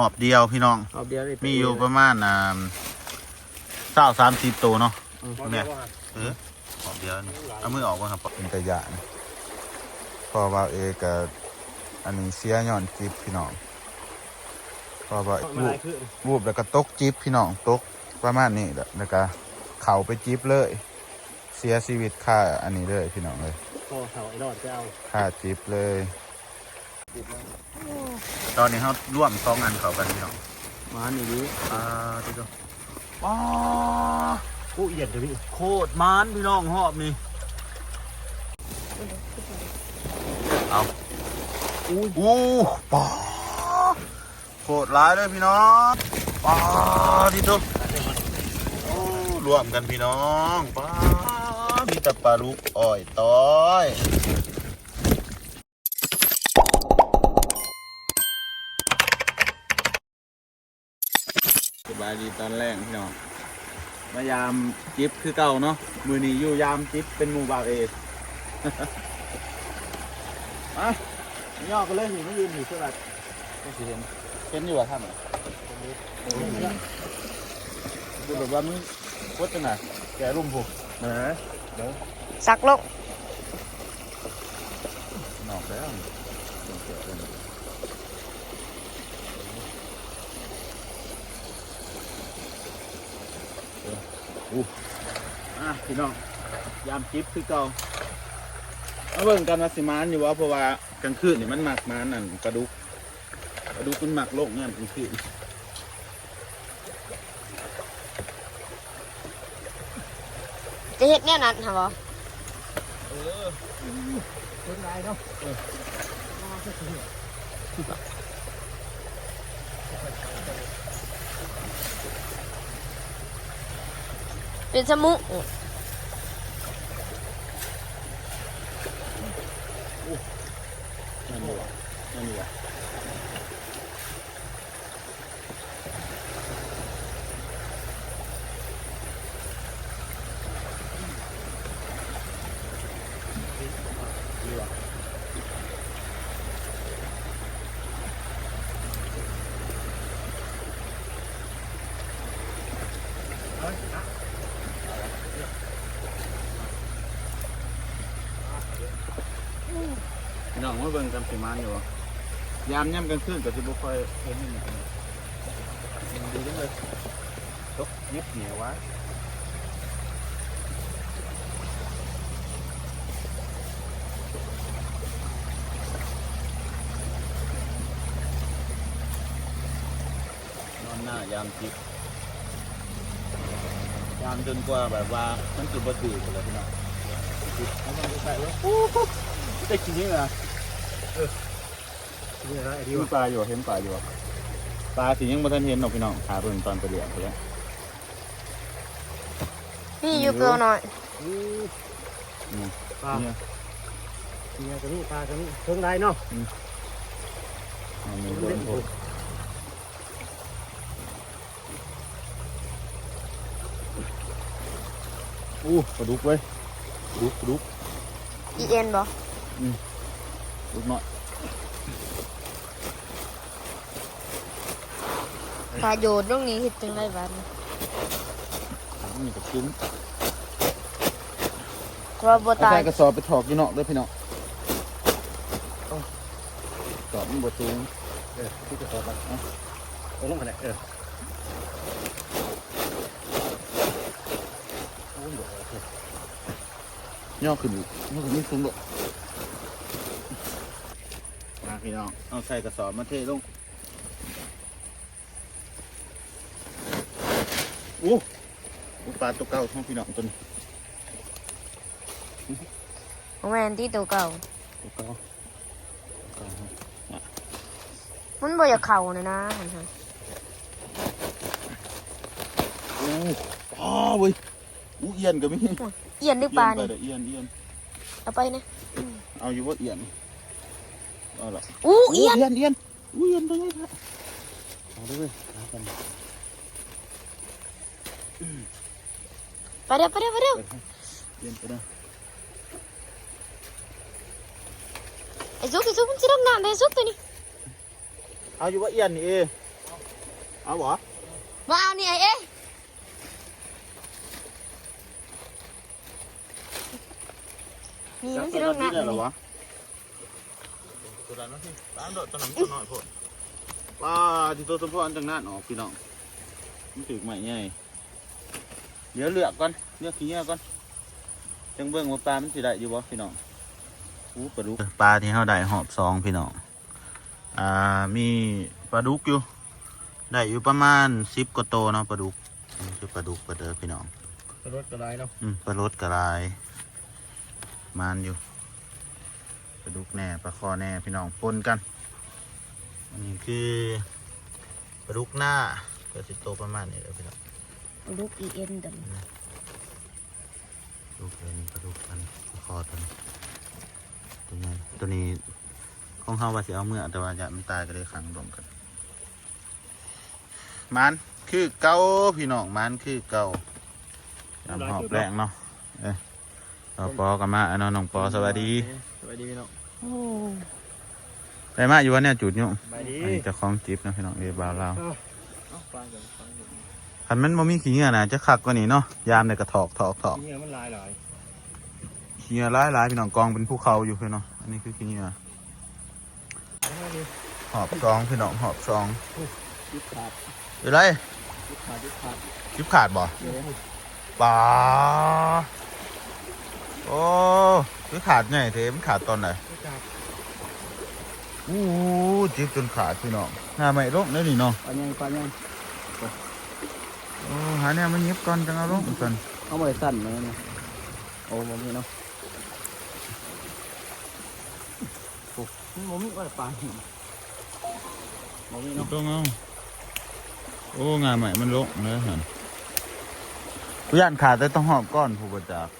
หอบเดียวพี่น้องเอาเดียวเลยมีอยู่ประมาณอ่าเศร้าสามสิบตัวเนาะบ่เนี่ได้ยว่าเออหอบเดียวนี่เอามือออกว่าครับเป็นตะยานพอว่าเอกับอันนี้เสียย้อนจิบพี่น้องพอว่ามันวูหบลายคือวูบแล้วก็ตกจิบพี่น้องตกประมาณนี้แหละแล้วก็เข่าไปจิบเลย เสียชีวิตค่าอันนี้เลยพี่น้องเลยพอเสาไอ้รอดจะเอาค่าจิบเลย ตอนนี้เขาร่วมสองอันเขากันพี่น้องมาหนีนี้อ่าที่ตัวว้าผู้เอียดเดี๋ยวนี้โคตรมานพี่น้องหอบนี่เอาอู้อู้ป้าโคตรร้ายเลยพี่น้องป้าที่ตัวโอ้รวมกันพี่น้องป้ามีแต่ปลาลูกอ่อยต้อย บายดีตอนแรกพี่น้องมายามจิ๊บคือเก่าเนาะมือนี้อยู่ยามจิ๊บเป็นหมู่บ่าวเอมาย่อกันเลยนี่ไม่ยืนอยู่เท่าไหร่ก็สิเห็นเห็นอยู่ว่าท่านเหรอดูแบบว่ามึงวัดจังไหนแกรุ่มผูกนะสักลงนอกแล้ว เสียเป็นอะพี่น้องยามจิ๊บคือเก่าเอาเบิ่งกันว่าสิมานอยู่ว่าเพราะว่ากลางคืนนี่มันหมักมานนั่นปลาดุกปลาดุกมันหมักโลกเนี่ยามกลางคืนจะเฮ็ดแนวนั้นค่ะบ่คนหลายเนาะ เป็นสมุนั่นดีกว่านั่นดีกว่าพี่น้องมาเบิ่งกันสิมานอยู่ว่ยามย่ำกลางคืนก็สิบ่ค่อยเห็นนี่กันดีจังเลยตกยิบเหนียววะนอนหน้ายามจิบยามจนกว่าแบบว่ามันจุดบ่ตื่นเลยพี่น้องจิบเอามันไปใส่ไว้โอ้โหได้กินนี่นะ นี่นะไอ้ดีมีว่ะปลาอยู่เห็นปลาอยู่ปลาสียังบ่ทันเห็นหรอกพี่น้องหาเพิ่นตอนไปเลี้ยงเพิ่นนี่อยู่ตัวน้อยนี่ปลาเนี่ยเนี่ยตัวนี้ปลาตัวนี้เพิ่งได้เนาะเอามีโดนพวกอู้ปลาดุกเว้ยปลาดุกปลาดุกอีเอ็นบ่ป ลาดุกเนาะพาโยนตรงนี้เฮ็ดจังไดบัดนี้นี่กับจุ้มว่าบ่เอาตายใส่กระสอบไปถอกอยู่เนาะเด้อพี่น้องเอากรอบมันบ่สูงเออที่จะสอบเอาเอาลงมาเลยเออโอ้ยบอกว่าเออย่อขึ้นอีกย่อขึ้นนี่สูงดอกมา พี่น้อง เอาใส่กระสอบมาเทลงอู้อู้ปลาตัวเก่าของพี่น้องตัวนี้บ่แม่นที่ตัวเก่าตัวเก่าตัวเก่ามันบ่อยากเข้านะนะมันหั่นอู้อ้าเว้ยอู้เอียนก็มีเอียนหรือปลานี่เอียนเอียนเอาไปนะเอาอยู่ว่าเอียนเอาละอู้เอียนเอียนเอียนอู้เอียนตัวนี้ละเอาด้วยเว้ยเอากันไปเด้อไปเด้อไปเด้อเอียนไปนะไอ้ซุกไอ้ซุกมันสิลงน้ำได้ซุกตัวนี้เอาอยู่ว่าเอียน นี่เอเอาบ่มาเอานี่ไอ้เอ๊ะนี่มันจะต้องหนักได้หรอวะ ตัวนั้นสิตามโดดตัวนั้นตัวน้อยพดว้าที่ตัวสมพรจังนั้นออกพี่น้องมันถึกใหม่ใหญ่เดี๋ยวเลือกก่อนเลือกขี้เงี้ยก่อนจังเบิ่งว่าปลามันสิได้อยู่บ่พี่น้องอู้ปลาดุกปลาที่เฮาได้หอบซองพี่น้องอ่ามีปลาดุกอยู่ได้อยู่ประมาณ10กว่าโตเนาะปลาดุกคือปลาดุกปลาเด้อพี่น้องปลารถกระไรเนาะอืมปลารดกระลายมานอยู่ ปลาดุกแหน่ปลาคอแหน่พี่น้องปนกัน อันนี้คือปลาดุกหน้าเกิดสิโตประมาณนี้เลยพี่น้องลูกอีเอ็นดันปลาดุกเป็นปลาดุกกันปลาคอตัวนี้ตัวนี้ตัวนี้ของเขาว่าสิเอาเมื่อแต่ว่าจะมันตายก็เลยขังรวมกันมันคือเก่าพี่น้องมันคือเก่ายำหอบแรงเนาะเอ้ยเราปอกันมาอันนั้นน้องปอสวัสดีส วัสดีพี่น้องโอ้ไปมาอยู่วันเนี้ยจุดอยู่สวัสดีอันนี้เจะคล้าของจิ๊บนะพี่น้องเอบาวเราวฟังกันฟังกันคันมันบ่มีขี้เหงื่อนะจะคักกว่านี้เนาะยามในกระถอกถอกถอกนี่มันลายหลายขี้เหงื่อร้ายร้ายพี่น้องกองเป็นภูเขาอยู่พี่เนาะอันนี้คือขี้เหงื่อหอบซองพี่น้องหอบซองยุบขาดเอะไรยุบขาดยุบขาดจิ๊บขาดบ่เดี๋ยวปลา โอ้คือขาดไงเทมนขาดตอนไหนยุบขาดอู้จิ๊บจนขาดพี่น้องหน้าไม่ลงได้นี่เนาะปลายังปลายังโอ้หาเนี่ยมันยิบก่อนจังเอาลงก่อนเอาไปสั่นมาเนี่ยโอ้ผมนี่เนาะโอ้ผมมีว่าปลาหินผมมีเนาะต้องเอาโอ้งานใหม่มันลงเนื้อหันผู้ย่านขาดแต่ต้องหอบก้อนผู้ประจักษ์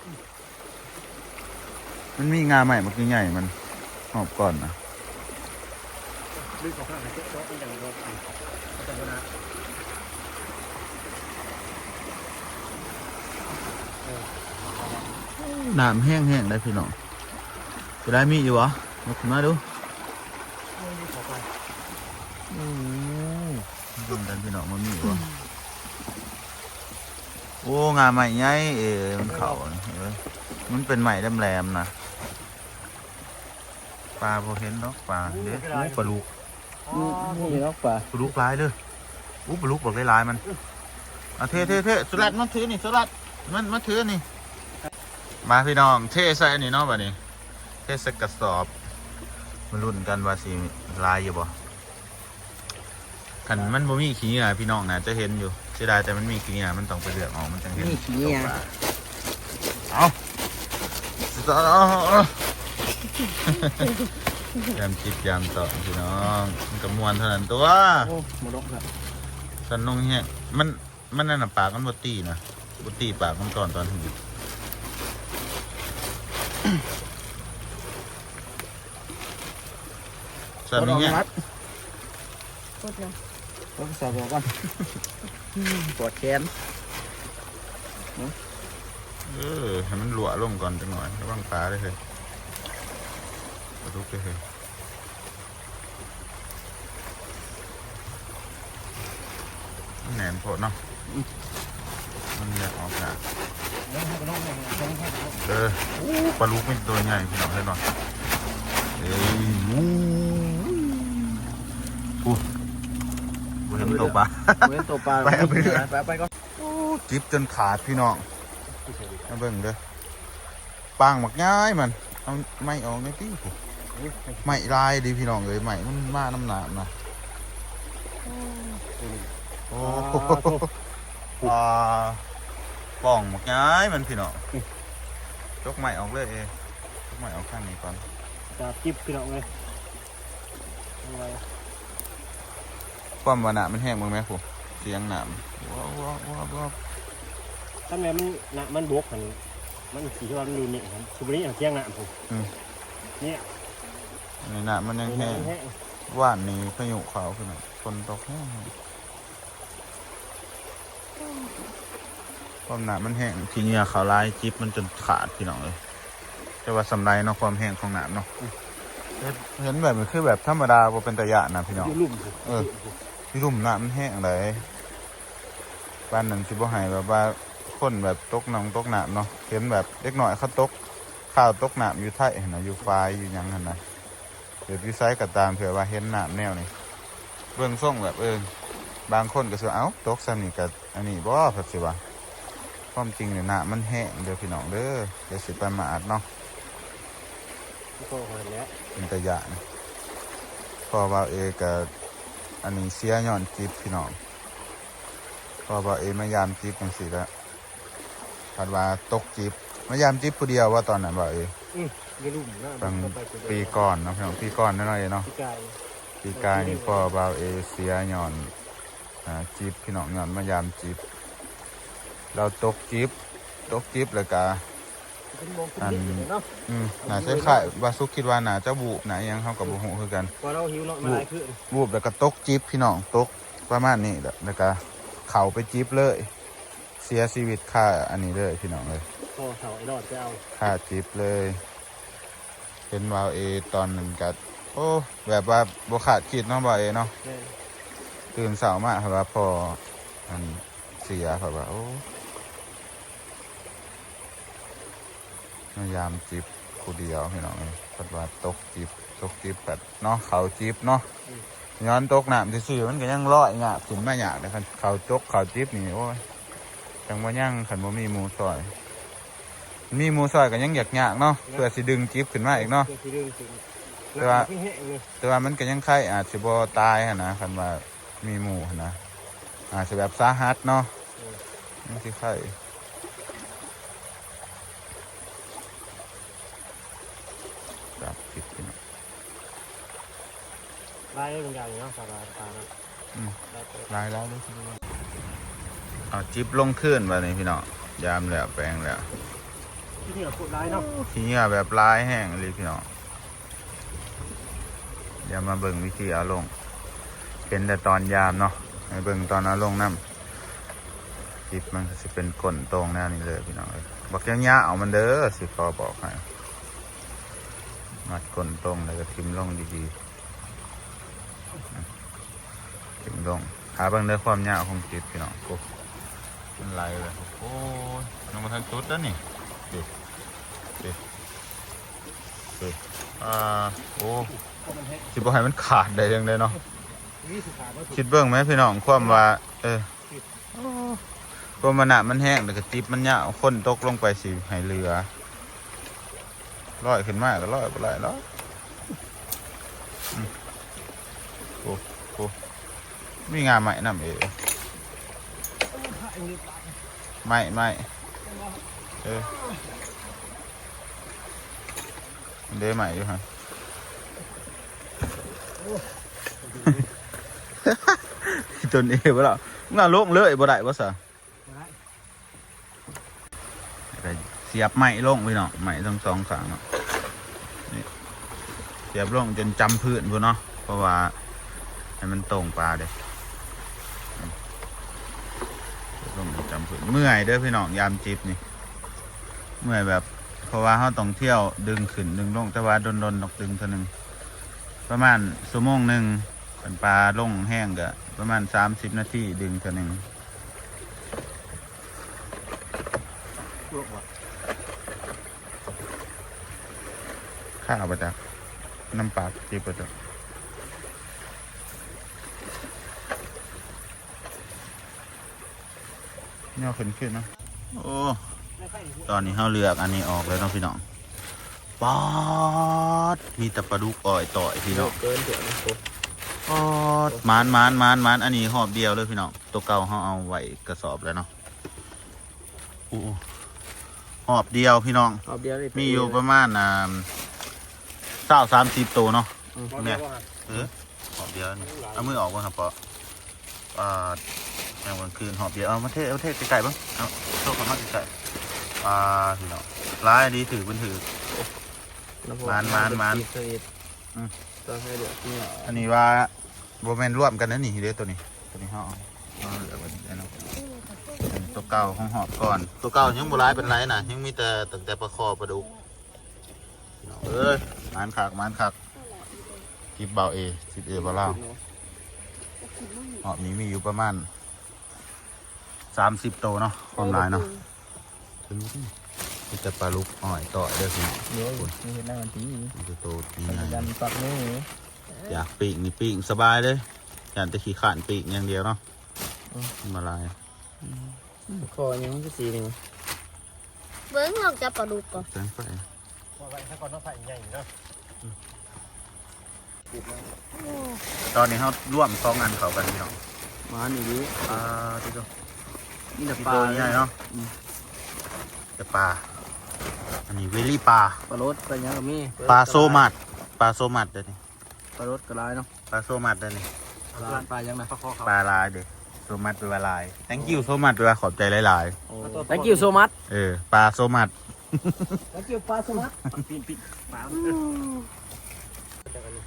มันมีงาใหม่มันใหญ่มันหอบก้อนนะดึงออกข้างไหนเจ๊โจ๊กเป็นอย่างไรแต่เวลาน้ำแห้งแห้งได้พี่น้องจะได้มีอยู่วะมาขึ้นมาดูโอ้ดูกันพี่น้องมันมีอยู่วะโอ้งาใหม่ใหญ่เออมันเขาเออมันเป็นใหม่แหลมๆนะ ปลาพอเห็นเนาะปลาเด็ดโอ้ปลาลูกนี่เนาะปลาปลาลูกร้ายเลยอู้ปลาลูกบอกได้ร้ายมันเอาเทเทเทสุรัตน์มาถือนี่สุรัตน์มันมาถือนี่ มาพี่น้องเทใส่อันนี้เนาะบัดนี้เทใส่กระสอบมาลุ้นกันว่าสิลายอยู่บ่ขันมันบ่มีขี้เหงื่อพี่น้องนะจะเห็นอยู่เสียดายแต่มันมีขี้เหงื่อมันต้องไปเลือกออกมันจังเห็นนี่ขี้เนี่ยเอาสุดยอดเอาเอา ยามจิตยามต่อพี่น้องมันกระมวลเท่านั้นตัวโอ้หมดแล้วสันนงเฮียมันมันนั่นน่ะปากมันบตีนะบตีปากมันก่อนตอนถึงสันนงเฮียกดเลยต้องสอบก่อนปวดแขนเออให้มันหลวลงก่อนจังหน่อยระวังปลาเลยเฮ้ยก ระดุกเลยเฮ้ยมันแหนมโผล่เนาะมันอยากออกจากเอออู้ปลาลูกเป็นตัวใหญ่พี่น้องให้หน่อยเอ้ยอู้อู้กูเห็นตัวปลาเว้นตัวปลาไปเอาไปเรื่อยไปไปก่อนอู้จิบจนขาดพี่น้องมาเบิ่งเด้อปางหมักง่ายมัน เอาไม่ออกในที่ กูไม่ลายดีพี่น้องเลยไม่มันมาน้ำหนามนะโอ้โหปลาป่องหมักง่ายมันพี่น้องยกไม่ออกเลยเอยยกไม่ออกข้างนี้ก่อนจับจิบพี่น้องเลยอะไรความวานะมันแห้งมั้งไหมผมเสียงหนามว้าวว้าวว้าวว้าวถ้าแม่มันนะมันบวกมันมันสีที่ว่ามันดูเนี่ยครับคือวันนี้อย่างเที่ยงนะผมเนี่ย ในหนามมันยังแห้งแห้งว่านนี้พายุเขาขึ้นน่ะฝนตกแห้งความหนามันแห้งทีนี้เขาลายจิ๊บมันจนขาดพี่น้องเลยแต่ว่าสำไรเนาะความแห้งของหนามเนาะเห็นเห็นแบบมันคือแบบธรรมดาว่าเป็นตะยะนะพี่น้องอยู่ลุ่มเออพี่รุ่มน้ำมันแห้งเลยบ้านนั้นสิบ่ให้แบบว่าคนแบบตกน้ำตกน้ำเนาะเห็นแบบเล็กหน่อยเขาตกข้าวตกน้ำอยู่ไทยนะอยู่ฟ้ายอยู่หยังหันนะ เดี๋ยวพี่ไซก็ตามเผื่อว่าเห็นน้ำแนวนี้เบื้องส่งแบบเออบางคนก็สิว่าเอ้าตกซ้ำนี่กับอันนี้บ่เพิ่นสิว่าความจริงเนี่ยน้ำมันแห้งเด้อพี่น้องเด้อเดี๋ยวสิไปมาอาดเนาะที่โตคนแล้วเป็นตะยานพอว่าเอกับอันนี้เสียย้อนจิบพี่น้องพอว่าเอมายามจิบจังสิละพัดว่าตกจิบมายามจิบผู้เดียวว่าตอนนั้นว่าเอ อืมไม่รู้นะบางไปคนเดียวปีก่อนเนาะพี่น้องปีก่อนน้อยๆเนาะพี่กายปีกายนี่พอว่าเอเสียย้อนอ่าจิบพี่น้องย้อนมายามจิบเราตกจิบตกจิบแล้วก็เป็นโมงคุณเด็กเนาะอืมน่าจะขายว่าสุกคิดว่าน่าจะบุน่าอิหยังเขากับบุหูคือกันพอเราหิวเนาะมาหลายขึ้นวูบแล้วก็ตกจิบพี่น้องตกประมาณนี้แหละแล้วก็เข่าไปจิบเลย เสียชีวิตค่าอันนี้เลยพี่น้องเลยพอเขาไอ้รอดจะเอาค่าจิบเลย เป็นวาวเอตอนนั้นกัโอ้แบบว่าบขาดคิดเนาะวาวเอเนาะแม่นตื่นเสาร์มาครับว่าพออันเสียครับว่าโอ้พยายามจิบผู้เดียวพี่น้องเลยพัดว่าตกจิบตกจิบแบบเนาะเขาจิบเนาะย้อนตกน้ำซื่อๆมันก็ยังลอยงาขึ้นมาหยากเลยคันเขาจกเขาจิบนี่โอ้ยจังว่ายังขันว่ามีหมูซอย มีหมูซอยก็ยังอยากยากเนาะเพื่อสิดึงจิบขึ้นมาอีกเนาะเพื่อที่เรื่องจริงแต่ว่าแห้งเลยแต่ว่ามันก็ยังไข่อาจจะบ่ตายหั้นนะคันว่ามีหมูหั้นนะอาจจะแบบสาหัสเนาะยังสิไข่จับจิบขึ้นมาลายเป็นอย่างเนาะสาราตาเนาะอืมได้ไปลายแล้วเลยเอาจิบลงขึ้นไปนี่พี่น้องยามแล้วแปลงแล้ว ที่นี่กดไลน์เนาะขี้เหงื่อแบบลายแห้งเลยพี่น้องเดี๋ยวมาเบิ่งวิธีเอาลงเป็นแต่ตอนยามเนาะให้เบิ่งตอนเอาลงน้ำจิบมันจะเป็นก้นตรงแน่นี่เลยพี่น้องเอ้ยบักยังยาเอามันเด้อสิพอบอกให้มัดก้นตรงแล้วก็ทิมลงดีๆทิมลงหาเบิ่งเด้อความยาวของจิบพี่น้องโอ้มันไหลเลยโอ้ยน้องมาทันจุดแล้วนี่ อ่าโอ้คิดว่าให้มันขาดได้ยังไงเนาะวิสุขาก็ถูกคิดเบิ่งไหมพี่น้องความว่า เออก็มันหนามันแห้งแต่ก็จิบมันยาวคนตกลงไปสิให้เรือลอยขึ้นมาก็ลอยไปไหลแล้วอืมโอ้โอ้มีงานใหม่นำเองไม่ไม่ เออมันเดใหม่อยู่ฮะจนเอวบ่ล่ะมึงเอาลงเลยบ่ได้บ่ซะเสียบไม้ลงพี่น้องไม้ทั้งสองขางเนาะนี่เสียบลงจนจำพื้นพุ่นเนาะเพราะว่าให้มันตรงปลาเด้อืมเสียบลงจนจำพื้นเมื่อยเด้อพี่น้องยามจิบนี่ เมื่อยแบบ เพราะว่าเขาต้องเที่ยวดึงขึ้นดึงลงแต่ว่าโดนๆดอกดึงเท่านึงประมาณชั่วโมงหนึ่งเป็นปลาลงแห้งก็ประมาณสามสิบนาทีดึงเท่านึงลวกวะข้าวประจักน้ำปลาจีประจักเนี่ยขึ้นขึ้นนะโอ้ ตอนนี้เขาเลือกอันนี้ออกแล้วเนาะพี่น้องป๊อดมีแต่ปลาดุกอ่อยต่อยพี่น้องเกินเถอะนะโอ้ป๊อดมานมานมานมานอันนี้หอบเดียวเลยพี่น้องตัวเก่าเขาเอาไว้กระสอบแล้วเนาะอู้หอบเดียวพี่น้องเอาเดียวเลยมีอยู่ประมาณอ่าเศร้าสามสิบตัวเนาะเนี่ยเออหอบเดียวนี่เอามือออกก่อนครับปออ่าแมงวันคืนหอบเดียวเอามาเทเอามาเทไกลๆบ้างเอาโชคกันมาไก ลๆอ่าพี่น้องร้ายดีถือเป็นถือ มานมานมานอืมตัวให้เดือดเนี่ยอันนี้ว่าโบแมนร่วมกันนะนี่เด้อตัวนี้ ตัวนี้เขาเอาเอาเหลือไว้นี่ได้เนาะอันนี้ตัวเก่าของหอบก่อน ตัวเก่ายังโบร้ายเป็นไรนะยังมีแต่ตั้งแต่ประคอประดุกพี่น้องเอ้ยมานคักมานคักคลิปเบาเอคลิปเอเบาเล่าหอบนี้มีอยู่ประมาณสามสิบโตวเนาะความหลายเนาะ นี่จะปลาลูกอ่อยต่อเด้อพี่น้องเดี๋ยวนี่เห็นหน้ามันตีมันจะโตดีมันไงยันปักนี่อยากปีกนี่ปีกสบายเลยอยากจะขี่ขานปีกอย่างเดียวเนาะมาลายคอยังมันก็สีนี่เบิ้งลองจับปลาดุกก่อนแสงไฟว่าไว้ถ้าก่อนต้องใส่ใหญ่เนาะตอนนี้เขาร่วมสองงานเขากันพี่น้องมาหนีดิปลาที่ตัวนี่แต่ที่ปลาตัวใหญ่เนาะ จะปลา อันนี้เวลี่ปลา ปลารสปลายังก็มีปลาโซมัดปลาโซมัดเด้อนี่ปลารสกระไรเนาะปลาโซมัดเด้อนี่ปลายังนะปลาคอเขาปลาลายเด้อโซมัดเป็นปลาลาย thank you โซมัดเป็นปลาขอบใจหลายโอ้ thank you so much ๆเออปลาโซมัด thank you ปลา so much ปีนปีนปลาเดี๋ยวกันนี่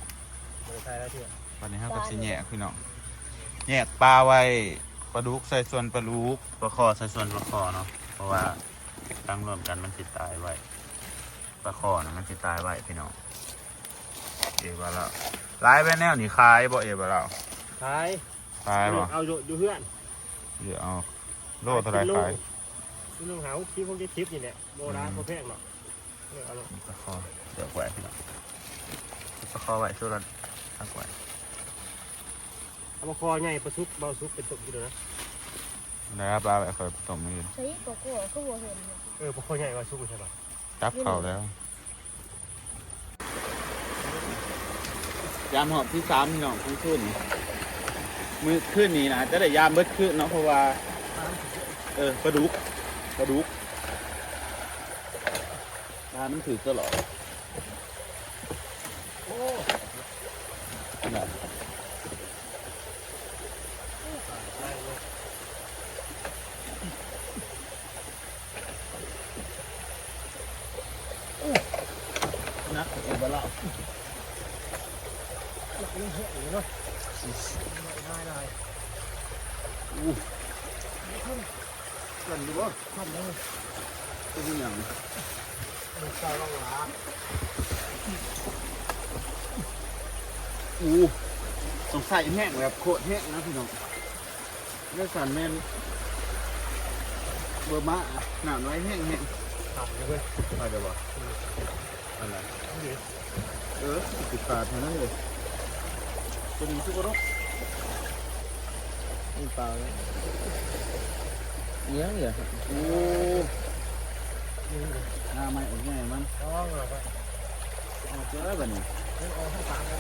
เดี๋ยวใส่แล้วเถอะตอนนี้เขาก็สิแยกพี่น้องแยกปลาไว้ปลาดุกใส่ส่วนปลาดุกปลาคอใส่ส่วนปลาคอเนาะเพราะว่า ตั้งรวมกันมันติดตายไว้ปลาคอนะมันติดตายไว้พี่น้องเอวาแล้วลายไปแนวนี่คายบ่เอวาแล้วขายคายบ่เอาอยู่อยู่เพื่อนเดี๋ยวเอาโลเท่าไรคายนี่ลุงเหาคิดพวกนี้ทิปนี่แหละโบราณโบแพงหรอกเออเอาลงปลาคอเดี๋ยวแหวนพี่น้องปลาคอไว้ช่วยกันทักไว้เอามาคอใหญ่ประซุกเบาซุกเป็นตุ่มอยู่เดี๋ยว นะแล้วปลาไว้คอยผสมมือใช่โกโก้ก็บัวเห็นเลยเออปลาคอใหญ่กว่าซุกใช่ปะจับเข่าแล้วยามหอบที่สามพี่น้องทั้งขึ้นมือขึ้นนี้นะจะได้ยามเบิดขึ้นเนาะเพราะว่า เออปลาดุกปลาดุกปลามันถือตลอด โอ้ นะ ได้เลย นะเอ็นบลา เนาะ กันดูว่าทำได้เป็นอย่าง ใส่ล่องหลา อู้สงสัย แห้งแบบโคตรแห้งนะพี่น้องเลือดสันแม่นเบอร์มาหนามไว้แห้งแห้งขาดเลยเว้ยไปเดี๋ยวบอกอะไรนี่เออติดขาดเท่านั้นเลยตัวนี้สุกรกนี่ปลาเนี้ยเหรอโอ้หน้าไม้ออกไงมันต้องเราไปออกเจอแบบนี้เอาให้ตามกัน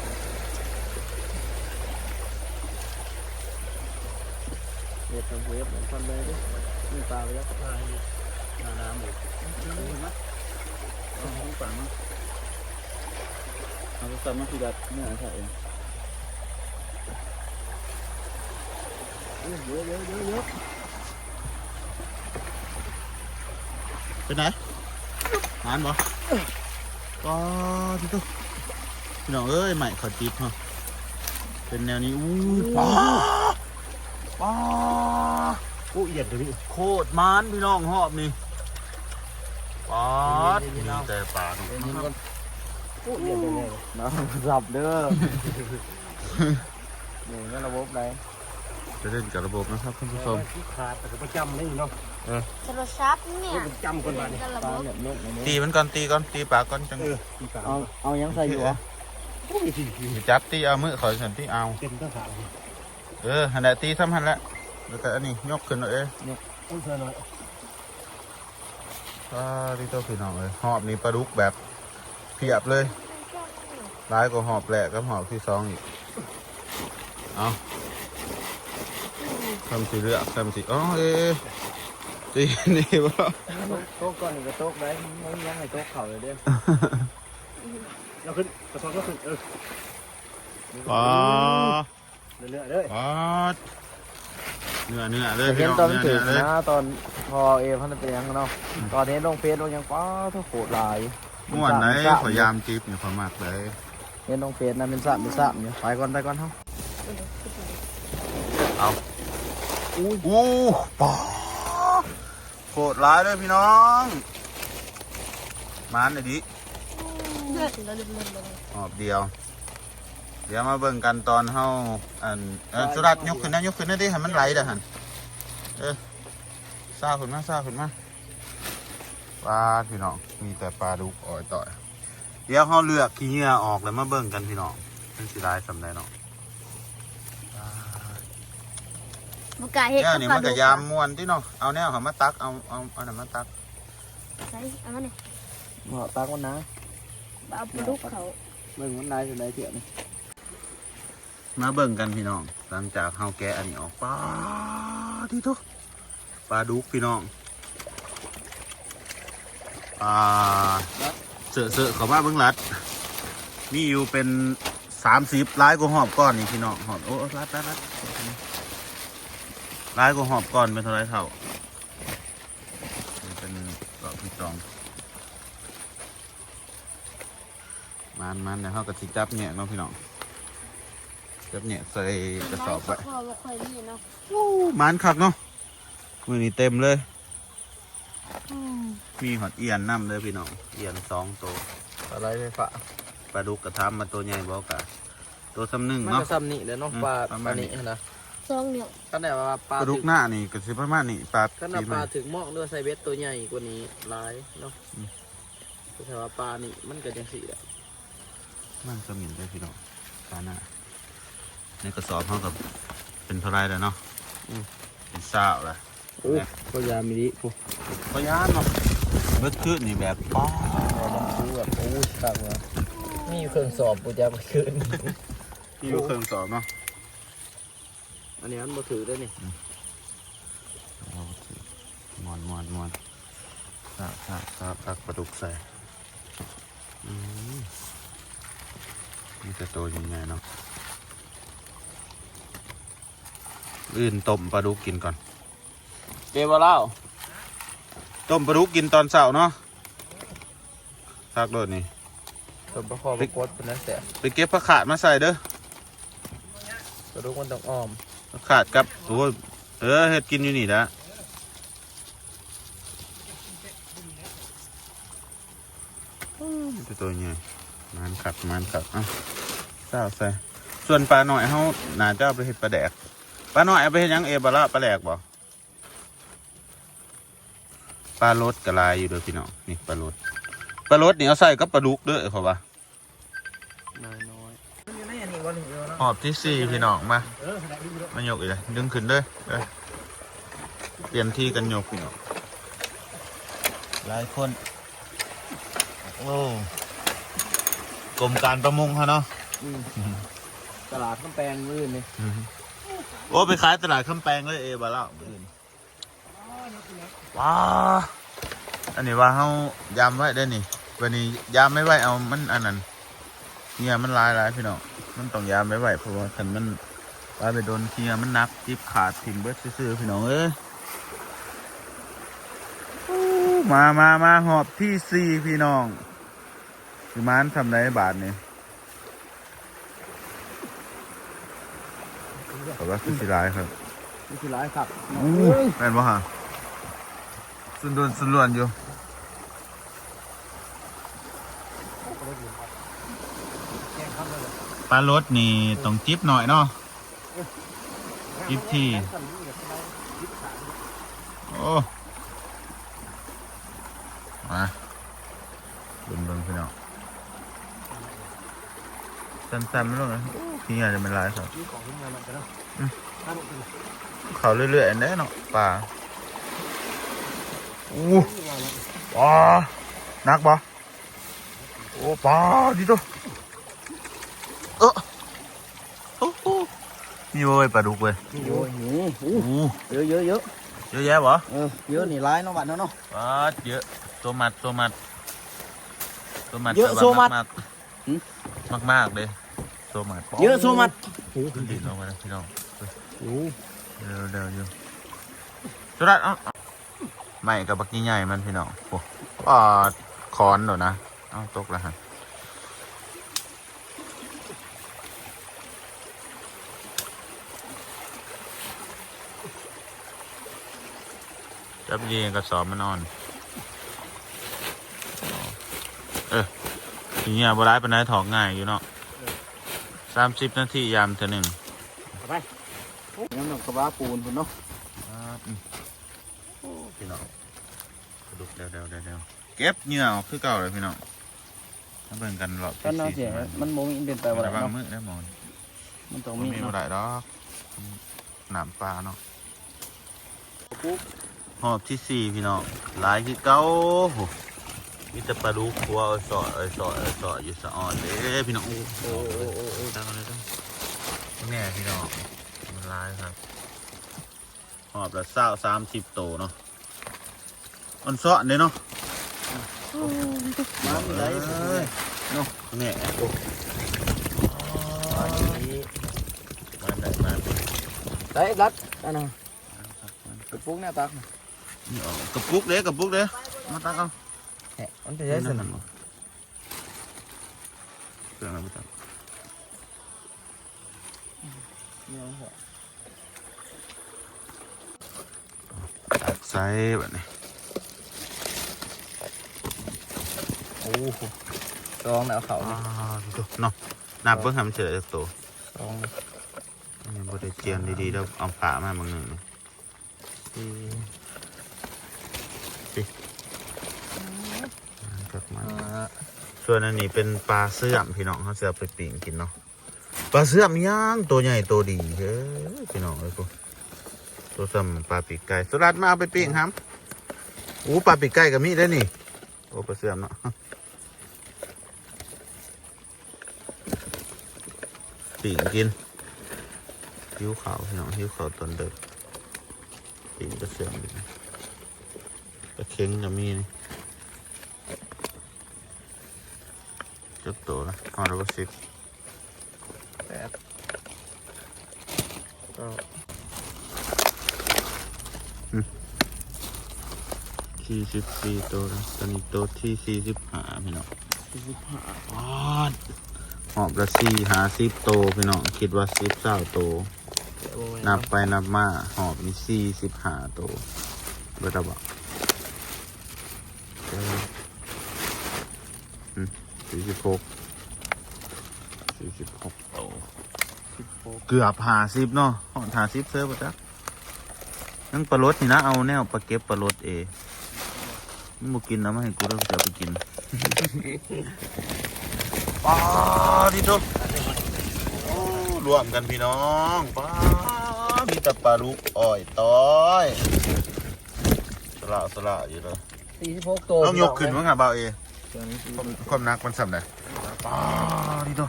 เวททำเวฟเหมือนฟันเลยดินี่ปลาไปแล้วอ่านี่หน้าน้ำอยู่เห็นไหมเอาของฝังเอาไปใส่มาที่ดัดเนื้อใส่เองเยอะเยอะเยอะเยอะเป็นไหนหานบ่ก็ที่ตุ๊พี่น้องเอ้ยใหม่ขอจิบฮะเป็นแนวนี้อู้ ป้าป้าโอ้เอียดเดี๋ยวนี้โคตรมันพี่น้องหอบนี่ป๊าดนี่มีๆๆเอาแต่ปลาดุกเป็นนะยิงคกัรับนโอ้เอียดเดี๋ยวนี้น้ำสับเด้อนี่ก็ระบบไรจะเล่นกับระบบนะครับท่านผู้ชมขาดแต่ก็ประจำเลยเนาะโทรศัพท์เนี่ยประจำคนบ้านนี่กันระปลาบบแบบนกอย่างตีนี้มันก่อนตีก่อนตีปลาก่อนจังเออที่ปากเอาเอายังใส่อยู่วะโอ้ยสิจับตีเอามือขอยสันตีเอาเต็มตั้งขา เออหันแหละตีซ้ำหันละแล้วแต่อันนี้ยกขึ้นเอาเอ้ยต้องเธอหน่อยปลาที่ตัวพี่น้องเลยหอบนี่ปลาดุกแบบเพียบเลยร้ายกว่าหอบแหลกกับหอบที่สองอีกเอาคำสีเลือกคำสีอ๋อเอ๊ะตีนี่วะโต๊ะก่อนอีกก็โต๊ะได้ไม่ยังไงโต๊ะเข่าเลยเด้อเราขึ้นกระสอบก็ขึ้นเอออ๋อ เรื่อยๆเด้ออ๋อเนื้อเนื้อเลยเห็พี่นน้องตอนเนื้อถึเนื้งอเลยนะตอนพอเอพันเป็นยังเนาะตอนนี้ลงเฟซลงยังป้าทุกโขดลายม่วนไหนขอยามจีบเนี่ยความมากเลยเห็นลงเฟซนะเป็นสามเป็นสามเนี่ยไปก่อนไปก่อนเฮาเอาอู้อู้ปอโคตรร้ายเลยพี่น้องมานเลยดิเลือดเราเลือดเลยหอบเดียว เดี๋ยวมาเบิ่งกันตอนเฮาอันเออสุรัตน์ยกขึ้นนะยกขึ้นนะดิให้มันไหลเด้อหั่นเออซ่าขึ้นมาซ่าขึ้นมาปลาพี่น้องมีแต่ปลาดุกอ่อยต่อย เดี๋ยวเฮาเลือกขี้เหงื่อออกแล้วมาเบิ่งกันพี่น้องมันสิหลายสำใดเนาะบุกล้าเฮ็ดแนวกับนี้ปลามันดุก็กยามม่วนที่เนาะเอาแนวเขามาตักเอาเอาเอาอันนั้นมาตักใส่เอามานี่เหมาะตาคนนะเอาปลาดุกเขาเบิ่งมันได้สุดได้เถียนี่ มาเบิ่งกันพี่น้อง หลังจากเฮาแกะอันนี้ออกปลาที่ทุกปลาดุกพี่น้องอ่าเสือเสือเขามาเบิ่งรัด มีอยู่เป็นสามสิบลายกว่าหอบก้อนนี่พี่น้องหอบโอ้รัดรัดรัดลายกว่าหอบก้อนเป็นเท่าไรเท่าเป็นกรอบพี่จองมันมันเดี๋ยวเขากระติจับเนี่ยเนาะพี่น้อง จับเนี่ยใส่กระสอบไว้พอบ่ค่อยมีเนาะมันคักเนาะมือนี้เต็มเลยมีหอดเอียนน้ำเลยพี่น้อง เอียนสองตัวอะไรไฟฟ้าปลาดุกกระทำมาตัวใหญ่บอกกะตัวซ้ำหนึ่งมันเนาะ ก็ซ้ำนี่เด้อเนาะอืมปลาประปมาลาณนี้ นี่นะซองเนี่ยก็ได้ว่าปปลาลาดุกหน้านี่ก็สิประมาณนี้ปลาก็น่าปีปใหม่ ลาถึงหมอกด้วยไซเบสตัวใหญ่กว่านี้หลายเนาะอืม แต่ว่าปลานี่มันก็จังสีแหละมันสมินเลยพี่น้องปลาหน้า ในกระสอบเขากับเป็นเท่าไรแล้วเนาะเป็นสาวเลยโอ้ก็ยามิริปุ๊พยานเนาะเบิดขึ้นนี่แบบป้อมันคูแบบโอ้ยตักว่ามีเครื่องสอบปูจะไปคืนที่อยู่เครื่องสอบเนาะอันนี้มันบ่ถือได้นี่เอาสิมวนมวนมวนสาบสาบสาบตักปลาดุกใส่อืมนี่จะโตยังไงเนาะ อื่นต้มปลาดุกกินก่อนเก็บบ่เล่าต้มปลาดุกกินตอนเช้าเนาะทักโดดนี่ตัวประคอบประกดเป็นนั่นแต่ไปเก็บผักขาดมาใส่เด้อตัวทุกคนต้องอ้อมผักขาดกับโอ้ยเออเฮ็ดกินอยู่นี่ละอืมจะตัวใหญ่มันขัดมันขัดเอ้าเศร้าใส่ส่วนปลาหน่อยเฮาน่าจะเอาไปเฮ็ดปลาแดก ปลาหน่อยเอาไปเฮ็ดหยังเอบาละปลาแดกบ่ปลารสกระลายอยู่เด้อพี่น้องนี่ปลารสปลารสนี่เอาใส่กับปลาดุกเด้อเขาว่าน้อยน้อยมันอยู่ในอันนี้วันนี้เนาะหอบที่สี่พี่น้องมาเออขนาดนี้เลยมายกอีกเลยดึงขึ้นเลยเอ้ยเปลี่ยนที่กันยกพี่น้องหลายคนโอ้กรมการประมงฮะเนาะอืมตลาดข้าวแปลงมือนี่ โอ้ไปขายตลาดคำแปงเลยเอบาแล้วอื่นว้าอันนี้ว่าเขายำไว้ได้นี่วันนี้ยำไม่ไหวเอามันอันนั้นเนี่ยมันลายลายพี่น้องมันต้องยำไม่ไหวเพราะว่าคันมันปลาไปโดนเทียมันนักจิบขาดถิ่มเบิดซื่อพี่น้องเอ้ยมามามาหอบที่สี่พี่น้องสิมานทำไรบาทเนี่ข อบว่าคือสิร้ายครับนี่คือร้ายครับอู้แม่นบ่ฮะสุนดวนสุนลวนอยู่ปลารสนี่ต้องจิบหน่อยเนาะ จิบที่ โอ้มาเบิ่งเบิ่งพี่น้องสั้นๆไม่รู้นะพี่อาจจะเป็นลายครับมีของขึ้นมามันจะเนาะอืมถ้ามันเป็นเขาเรื่อยๆแน่เนาะปลาอู้ปลานักบ่โอ้ปลาดิโตเออโอ้โหมีเว้ยปลาดุกเว้ยโอ้ยหูหูโอ้เยอะเยอะเยอะเยอะแยะบ่เออเยอะนี่ร้ายเนาะบัดเนาะเนาะปลาเยอะตัวมัดตัวมัดตัวมัดเยอะแต่ว่าโซมัดมากหืมมากมากๆเลย ตัวมัดเยอะโซมัดขึ้นดินลงมาแล้วพี่น้องโอ้เดี๋ยวเดี๋ยวอยู่สุรัตน์เอ้าไม่กับบักใหญ่ๆมันพี่น้องโอ้ปลาคอนเดี๋ยวนะเอาตกแล้วฮะจับยีงกระสอบมันนอน เออทีเนี้ยบร้ายเป็นไดถอกง่ายอยู่เนาะ สามสิบนาทียามเท่าหนึ่งเอาไปยังนกกระบะปูนพุ่นเนาะพี่น้องกระดุกเดี๋ยวเดี๋ยวเดี๋ยวเดี๋ยวเก็บเหงื่อออกคือเก่าเลยพี่น้องมาเบิ่งกันรอบท่านเอาเสียมันบ่มีเป็นไปบ่แต่ได้บางเนาะมื้อได้หมอนมันต้องมีมีบ่เนาะได้ดอกหนามปลาเนาะหอบที่สี่พี่น้องหลายคือเก่าโห มีแต่ปลาดุกหัวเอ้ยสอดเอ้ยสอดเอ้ยสอดอยู่สะออนเด้พี่น้องโอ้โหตั้งกันเลยตั้งแน่พี่น้องมันหลายครับหอบละเศร้าสามสิบโตเนาะมันเสาะเด้เนาะน้ำอยู่ไหนเอ้ยเนาะแน่โอ้มาได้มาได้ได้รัดอันนั้นกระปุกเนี่ยตักน่ะนี่เอากระปุกเด้กระปุกเด้มาตักเอา แหะมันจะใช้สนามเครื่องอะไรไม่ตักตักใส่แบบนี้โอ้โหลองแล้วเขาอ่านี่ดูเนาะนับเบิ่งให้มันเฉลยตัวลองอันนี้บ่ได้เจียนดีๆแล้วเอาผ้ามาบางหนึ่งนี่สี่สี่จักมา อ่า ส่วนอันนี้เป็นปลาเสื่อมพี่น้องเขาจะเอไปปิ้งกินเนาะปลาเสื่อมย่างตัวใหญ่ตัวดีเฮ้ยพี่น้องเอ้ยกูตัวซ้ำปลาปีกไก่สุรัตน์มาเอาไปปิ้งครับอู้ปลาปีกไก่ก็มีได้นี่โอ้ปลาเสื่อมเนาะปิ้งกินหิวขาวพี่น้องหิวขาวตอนเด็กปิ้งปลาเสื่อมกนะเค็งก็มีนี่ จักตัวนะอ๋อแล้วก็สิบแปดก็สี่สิบสี่ตัวนะตอนนี้ตัวที่สี่สิบห้าพี่น้องสิบห้าอ๋อหอบละสี่หาสิบโตวพี่น้องคิดว่าสิบเศร้าโตวนับไปนับมาหอบมีสี่สิบห้าโตวเบิดแล้วบ่ สี่สิบหกสี่สิบหกโตวสิบหกเกือบหาสิบเนาะหอดหาสิบเซิร์ฟจ้ะนั่งปลารสนี่นะ เอาแนวปลาเก็บปลารสเอมึงบ่กินนะไม่ให้กูแล้วกูจะเอาไปกินป้าดิโตโอ้รวมกันพี่น้องป้ามีแต่ปลาลูกอ้อยต้อยสละสละอยู่เลยสี่สิบหกตัวต้องยกขึ้นมั้งอะเบาเอตัวนี้สี่ ความความหนักมันสำไหนป้าดิโต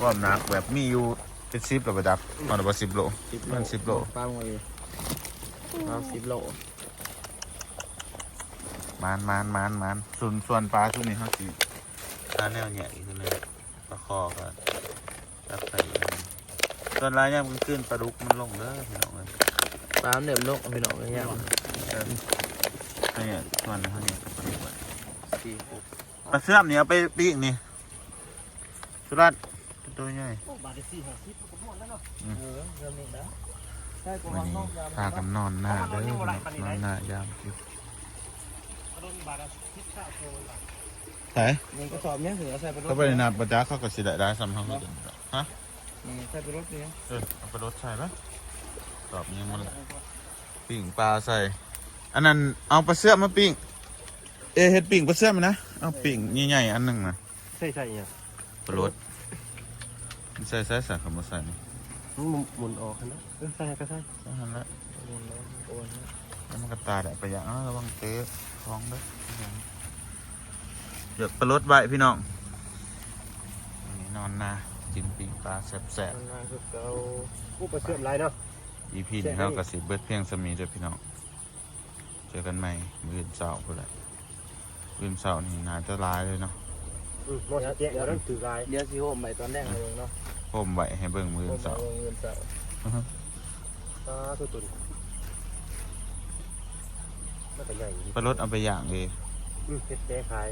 ความหนักแบบมีอยู่เป็นสิบหรือเปล่ามันว่าสิบโลมันสิบโลปลาหมดเลยปลาสิบโลมานมานมานมานส่วนส่วนปลาช่วงนี้เขาสิปลาแนวใหญ่ขึ้นเลยปลาคอก็จับใส่อันนี้ส่วนรายย่ำขึ้นปลาดุกมันลงเด้อพี่น้องเลยปลาเหนือมนกพี่น้องเนี่ยเนี่ยส่วนเขาเนี่ยปลาดุก ไว้สี่หกปลาเสื่อมเนี่ยเอาไปปีกนี่สุรัตน์ตัวใหญ่โอ้บาทได้สี่ห้าสิบก็หมดแล้วเนาะเออเริ่มนี่นะใช่กูวันวางนี้นอกยามพากันนอนหน้าเด้อพี่น้องนอนหน้ายามคิดโดนบาทละสิบเก้าโตบาทใช่นี่กระสอบเนี้ยถือเอาใส่ไปรถเขาไปในนาบจ้าเขาก็สิได้ได้ซ้ำเขาคือกันฮะนี่ใส่ไปรถเนี่ยเออเอาไปรถใส่ไหมตอบยังมันปิ้งปลาใส่ อันนั้นเอาปลาเสื่อมมาปิ้ง เอยเฮ็ดปิ้งปลาเสื่อมนะเอาปิ้งใหญ่ๆอันหนึ่งนะใช่ใช่เนี่ยปลารสใส่ใส่ใส่คำว่าใส่นี่มันหมุนออกนะเออใช่ก็ใช่ใส่หันละโอนแล้วโอนแล้วแล้วมันก็ตายได้ไปอย่างอ้าวระวังเตะท้องเด้อเดี๋ยวปลารสใบพี่น้องอันนี้นอนนากินปิ้งปลาแซ่บมันมาคือเก่ากูไปเสื่อมไรเนาะๆ EP นี้เราก็สิเบิดเพียงสมีเด้อพี่น้อง เจอกันใหม่ มื้ออื่นเช้าพุ่นแหละ มื้ออื่นเช้านี่น่าจะหลายเลยเนาะอืมมอสแจ้งแล้วนั่นถือลายเดี๋ยวสิโฮมไปตอนแรกเลยเนาะผมไว้ให้เบิ่งมื้อโฮอื่มนไปเช้าโรงเรียนเสาร์ปลาตัวตุ่นน่าจะใหญ่ดีปลารสเอาไปย่างเลยอืมเฮ็ดแก้คาย